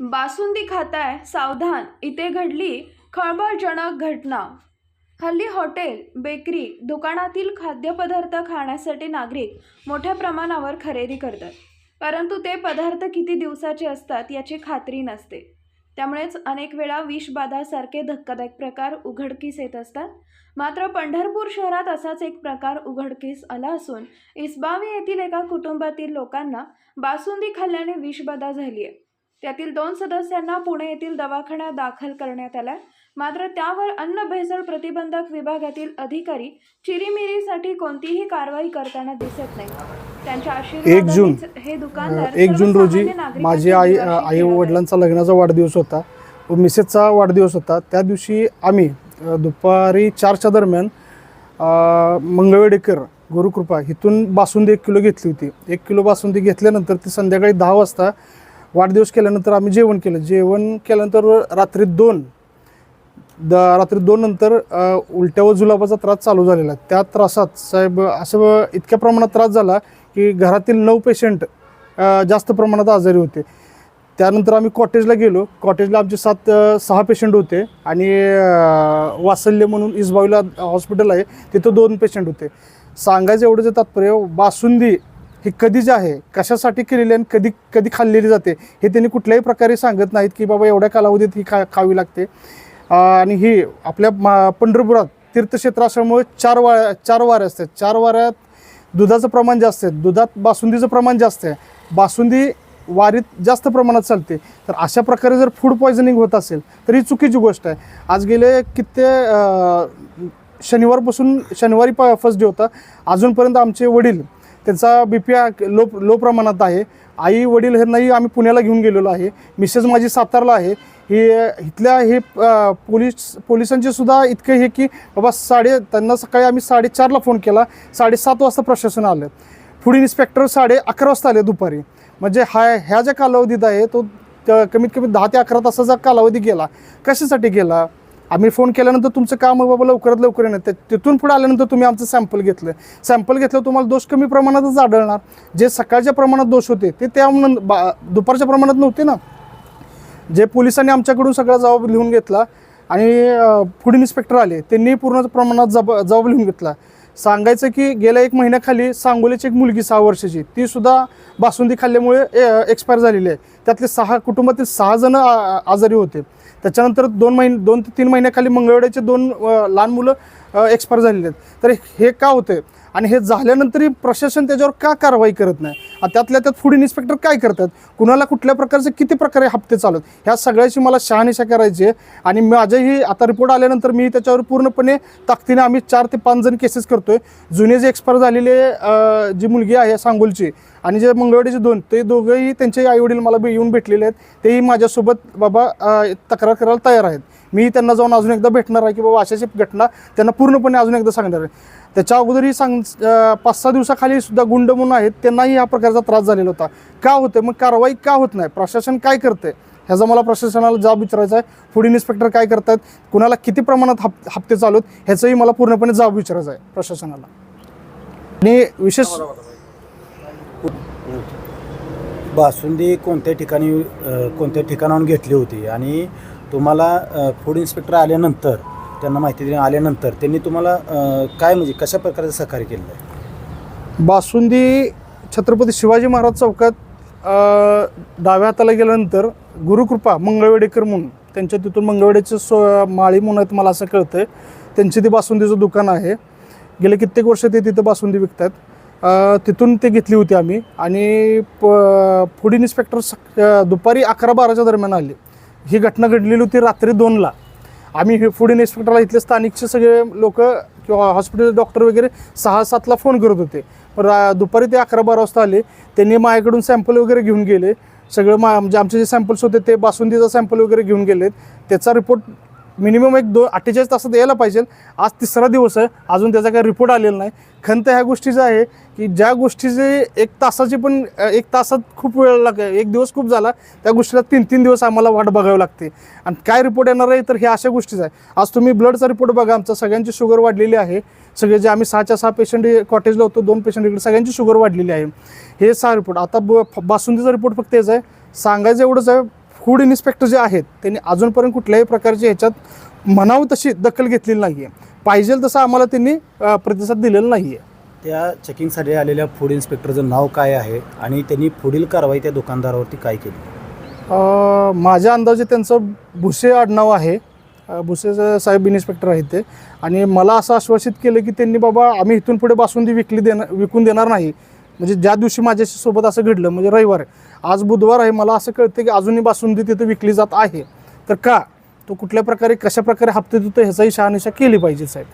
बासुंदी खाताय सावधान इथे घडली खळबळजनक घटना. हल्ली हॉटेल बेकरी दुकानातील खाद्यपदार्थ खाण्यासाठी नागरिक मोठ्या प्रमाणावर खरेदी करतात. परंतु ते पदार्थ किती दिवसाचे असतात याची खात्री नसते. त्यामुळेच अनेक वेळा विषबाधासारखे धक्कादायक प्रकार उघडकीस येत असतात. मात्र पंढरपूर शहरात असाच एक प्रकार उघडकीस आला असून इस्बावी येथील एका कुटुंबातील लोकांना बासुंदी खाल्ल्याने विषबाधा झाली आहे त्यातील दोन सदस्यांना पुणे येथील दवाखान्यात दाखल करण्यात आलाय मात्र त्यावर अन्न भेसळ प्रतिबंधक विभागातील अधिकारी चिरीमिरीसाठी कोणतीही कारवाई करताना दिसत नाही. त्यांच्या एक जून हे दुकानदार एक जून रोजी माझी आई आई. वडिलांचा लग्नाचा वाढदिवस होता. व मिसेसचा वाढदिवस होता. त्या दिवशी आम्ही दुपारी चारच्या दरम्यान मंगळवेडेकर गुरुकृपा इथून बासुंदी एक किलो घेतली होती. एक किलो बासुंदी घेतल्यानंतर ती संध्याकाळी दहा वाजता वाढदिवस केल्यानंतर आम्ही जेवण केलं. जेवण केल्यानंतर रात्री दोन द रात्री दोन नंतर उलट्या व जुलाबाचा त्रास चालू झालेला. त्या त्रासात साहेब असं इतक्या प्रमाणात त्रास झाला की घरातील नऊ पेशंट जास्त प्रमाणात आजारी होते. त्यानंतर आम्ही कॉटेजला गेलो. कॉटेजला आमचे सात सहा पेशंट होते आणि वासल्य म्हणून इसबावीला हॉस्पिटल आहे. तिथं दोन पेशंट होते. सांगायचं एवढं जे तात्पर्य बासुंदी ही कधी जे आहे कशासाठी केलेली आणि कधी कधी खाल्लेली जाते हे त्यांनी कुठल्याही प्रकारे सांगत नाहीत की बाबा एवढ्या कालावधीत ही खा खावी लागते. आणि ही आपल्या मा पंढरपुरात तीर्थक्षेत्र असल्यामुळे चार वा चार वारे असतात. चार वाऱ्यात दुधाचं प्रमाण जास्त आहे. दुधात बासुंदीचं प्रमाण जास्त आहे. बासुंदी वारीत जास्त प्रमाणात चालते. तर अशा प्रकारे जर फूड पॉयझनिंग होत असेल तर ही चुकीची गोष्ट आहे. आज गेले किती शनिवारपासून शनिवारी प फर्स्ट डे होता. अजूनपर्यंत आमचे वडील त्यांचा बी पी लो लो प्रमाणात आहे. आई वडील हे नाही आम्ही पुण्याला घेऊन गेलेलो आहे. मिसेस माझी सातारला आहे. ही इथल्या हे पोलीस पोलिसांचे सुद्धा इतके हे की बाबा साडे त्यांना सकाळी आम्ही साडेचारला फोन केला. साडेसात वाजता प्रशासन आलं. फूड इन्स्पेक्टर साडे अकरा वाजता आले दुपारी. म्हणजे हा ह्या ज्या कालावधीत आहे तो कमीत कमी दहा ते अकरा तासाचा कालावधी गेला. कशासाठी गेला? आम्ही फोन केल्यानंतर तुमचं काम बाबा लवकरात लवकर येणं. तिथून पुढे आल्यानंतर तुम्ही आमचं सॅम्पल घेतलं. सॅम्पल घेतलं तुम्हाला दोष कमी प्रमाणातच आढळणार. जे सकाळच्या प्रमाणात दोष होते ते त्या बा- दुपारच्या प्रमाणात नव्हते ना. जे पोलिसांनी आमच्याकडून सगळा जबाब लिहून घेतला आणि फूड इन्स्पेक्टर आले त्यांनी पूर्ण प्रमाणात जब जबाब लिहून घेतला. सांगायचं की गेल्या एक महिन्याखाली सांगोलीची एक मुलगी सहा वर्षाची ती सुद्धा बासुंदी खाल्ल्यामुळे एक्सपायर झालेली आहे. त्यातले सहा कुटुंबातील सहा जण आजारी होते. त्याच्यानंतर दोन महिने दोन ते तीन महिन्याखाली मंगळवेड्याचे दोन लहान मुलं एक्सपायर झालेले आहेत. तर हे का होते? आणि हे झाल्यानंतरही प्रशासन त्याच्यावर का कारवाई करत नाही? आणि त्यातल्या त्यात फूड इन्स्पेक्टर काय करतात? कुणाला कुठल्या प्रकारचे किती प्रकारे हप्ते चालत ह्या सगळ्याची मला शहानिशा करायची आहे. आणि माझ्याही आता रिपोर्ट आल्यानंतर मी त्याच्यावर पूर्णपणे ताकदीने आम्ही चार ते पाच जण केसेस करतोय. जुने जे एक्सपायर झालेले जी मुलगी आहे सांगोलची आणि जे मंगळवाडीचे दोन ते दोघंही त्यांचे आईवडील मला बे- येऊन भेटलेले आहेत. तेही माझ्यासोबत बाबा तक्रार करायला तयार आहेत. मी त्यांना जाऊन अजून एकदा भेटणार आहे की बाबा अशाची घटना त्यांना पूर्णपणे अजून एकदा सांगणार आहे. त्याच्या अगोदरही सांग पाच सहा दिवसाखाली सुद्धा गुंड म्हणून आहेत त्यांनाही या प्रकारचा त्रास झालेला होता. का होतं मग कारवाई का होत नाही? प्रशासन काय करते ह्याचा मला प्रशासनाला जाब विचारायचा आहे. फूड इन्स्पेक्टर काय करतात कुणाला किती प्रमाणात हप हप्ते चालू आहेत? ह्याचंही मला पूर्णपणे जाब विचारायचा आहे प्रशासनाला. आणि विशेष बासुंदी कोणत्या ठिकाणी अ, कोणत्या ठिकाणाहून घेतली होती? आणि तुम्हाला अ, फूड इन्स्पेक्टर आल्यानंतर त्यांना माहिती देण्या आल्यानंतर त्यांनी तुम्हाला अ, काय म्हणजे कशा प्रकारचं सहकार्य केलेलं आहे? बासुंदी छत्रपती शिवाजी महाराज चौकात अ, डाव्या हाताला गेल्यानंतर गुरुकृपा मंगळवेडेकर म्हणून त्यांच्या तिथून मंगळवेडेचं सो माळी म्हणून आहेत मला असं कळतं आहे त्यांची ते बासुंदीचं दुकान आहे. गेले कित्येक वर्ष ते तिथं बासुंदी विकतात तिथून ते घेतली होती आम्ही. आणि प फूड इन्स्पेक्टर सक दुपारी अकरा बाराच्या दरम्यान आले. ही घटना घडलेली होती रात्री दोनला. आम्ही हे फूड इन्स्पेक्टरला इथले स्थानिकचे सगळे लोक किंवा हॉस्पिटल डॉक्टर वगैरे सहा सातला फोन करत होते. रा दुपारी ते अकरा बारा वाजता आले. त्यांनी माझ्याकडून सॅम्पल वगैरे घेऊन गेले. सगळं मा म्हणजे आमचे जे सॅम्पल्स होते ते बासुंदीचा सॅम्पल वगैरे घेऊन गेलेत. त्याचा रिपोर्ट मिनिमम एक दोन अठ्ठेचाळीस तासात यायला पाहिजे. आज तिसरा दिवस आहे. अजून त्याचा काही रिपोर्ट आलेला नाही. खंत ह्या गोष्टीचं आहे की ज्या गोष्टीचे एक तासाची पण एक तासात खूप वेळ लाग एक दिवस खूप झाला त्या गोष्टीला तीन तीन दिवस आम्हाला वाट बघावी लागते. आणि काय रिपोर्ट येणार आहे? तर हे अशा गोष्टीच आहे. आज तुम्ही ब्लडचा रिपोर्ट बघा. आमचा सगळ्यांची शुगर वाढलेली आहे. सगळे जे आम्ही सहाच्या सहा पेशंट कॉटेजला होतो दोन पेशंट इकडे सगळ्यांची शुगर वाढलेली आहे. हे सहा रिपोर्ट आता ब बासुंदीचा रिपोर्ट फक्त हेच आहे. सांगायचं एवढंच आहे फूड इन्स्पेक्टर जे आहेत त्यांनी अजूनपर्यंत कुठल्याही प्रकारची ह्याच्यात म्हणावं तशी दखल घेतलेली नाही आहे पाहिजे तसं आम्हाला त्यांनी प्रतिसाद दिलेला नाही आहे त्या चेकिंगसाठी आलेल्या फूड इन्स्पेक्टरचं नाव काय आहे आणि त्यांनी पुढील कारवाई त्या दुकानदारावरती काय केली? माझ्या अंदाजे त्यांचं भुसे आडनाव आहे. भुसे साहेब इन्स्पेक्टर आहेत ते. आणि मला असं आश्वासित केलं की त्यांनी बाबा आम्ही इथून पुढे बासुंदी विकली देणार विकून देणार नाही. म्हणजे ज्या दिवशी माझ्याशी सोबत असं घडलं म्हणजे रविवार आहे. आज बुधवार आहे मला असं कळतं की अजूनही बासुंदी तिथं विकली जात आहे. तर का? तो कुठल्या प्रकारे कशा प्रकारे हप्ते देतो ह्याचाही शहानिशा केली पाहिजे साहेब.